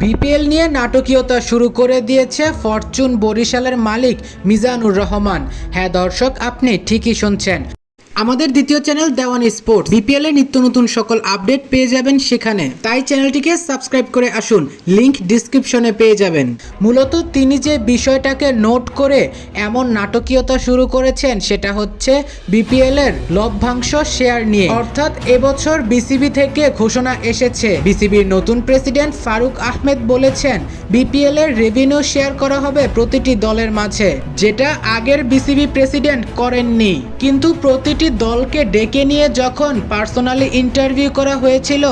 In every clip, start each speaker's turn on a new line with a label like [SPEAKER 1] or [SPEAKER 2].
[SPEAKER 1] BPL নিয়ে নাটকীয়তা শুরু করে দিয়েছে ফরচুন বরিশালের মালিক মিজানুর রহমান। হ্যাঁ দর্শক, আপনি ঠিকই শুনছেন। আমাদের দ্বিতীয় চ্যানেল দেওয়ান স্পোর্টস। বিপিএল এর নিত্য নতুন সকল আপডেট পেয়ে যাবেন সেখানে। তাই চ্যানেলটিকে সাবস্ক্রাইব করে আসুন। লিংক ডিসক্রিপশনে পেয়ে যাবেন। মূলত তিনি যে বিষয়টাকে নোট করে এমন নাটকীয়তা শুরু করেছেন, সেটা হচ্ছে বিপিএল এর লভ্যাংশ শেয়ার নিয়ে। অর্থাৎ এবছর বিসিবি থেকে ঘোষণা এসেছে। বিসিবির নতুন প্রেসিডেন্ট ফারুক আহমেদ বলেছেন বিপিএল এর রেভিনিউ শেয়ার করা হবে প্রতিটি দলের মাঝে, যেটা আগের বিসিবি প্রেসিডেন্ট করেননি। কিন্তু প্রতিটি দলকে ডেকে নিয়ে যখন পার্সোনালি ইন্টারভিউ করা হয়েছিল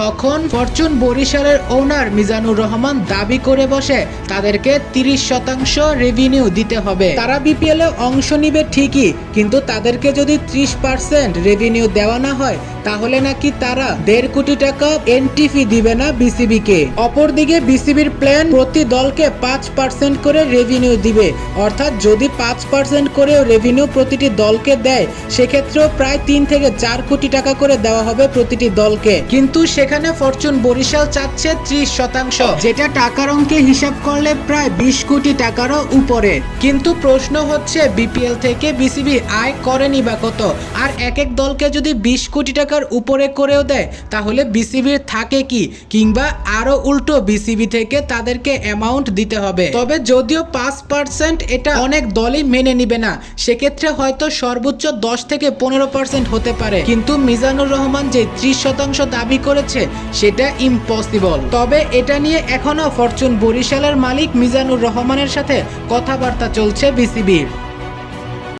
[SPEAKER 1] তখন ফরচুন বরিশালের ওনার মিজানুর রহমান দাবি করে বসে, তাদেরকে তিরিশ শতাংশ রেভিনিউ দিতে হবে। তারা বিপিএল এ অংশ নিবে ঠিকই, কিন্তু তাদেরকে যদি ত্রিশ পার্সেন্ট রেভিনিউ দেওয়া না হয়, তাহলে নাকি তারা দেড় কোটি টাকা এনটিফি দিবে না বিসিবি কে অপরদিকে বিসিবির প্ল্যান প্রতি দলকে পাঁচ পার্সেন্ট করে রেভিনিউ দিবে। অর্থাৎ যদি পাঁচ পার্সেন্ট করে রেভিনিউ প্রতিটি দলকে দেয়, সেক্ষেত্রেও প্রায় তিন থেকে চার কোটি টাকা করে দেওয়া হবে প্রতিটি দলকে। কিন্তু সেখানে ফরচুন বরিশাল চাচ্ছে ত্রিশ শতাংশ, যেটা টাকার অঙ্কে হিসাব করলে প্রায় বিশ কোটি টাকারও উপরে। কিন্তু প্রশ্ন হচ্ছে, বিপিএল থেকে বিসিবি আয় করেনি বা কত? আর এক এক দলকে যদি বিশ কোটি টাকার উপরে করেও দেয়, তাহলে বিসিবির থাকে কি? কিংবা আরও উল্টো বিসিবি থেকে তাদেরকে অ্যামাউন্ট দিতে হবে। তবে যদিও পাঁচ পার্সেন্ট এটা অনেক দলই মেনে নিবে না, সেক্ষেত্রে হয়তো সর্বোচ্চ দশ থেকে পনেরো পার্সেন্ট হতে পারে। কিন্তু মিজানুর রহমান যে ত্রিশ শতাংশ দাবি করেছে সেটা ইম্পসিবল তবে এটা নিয়ে এখনও ফরচুন বরিশালের মালিক মিজানুর রহমানের সাথে কথাবার্তা চলছে বিসিবির।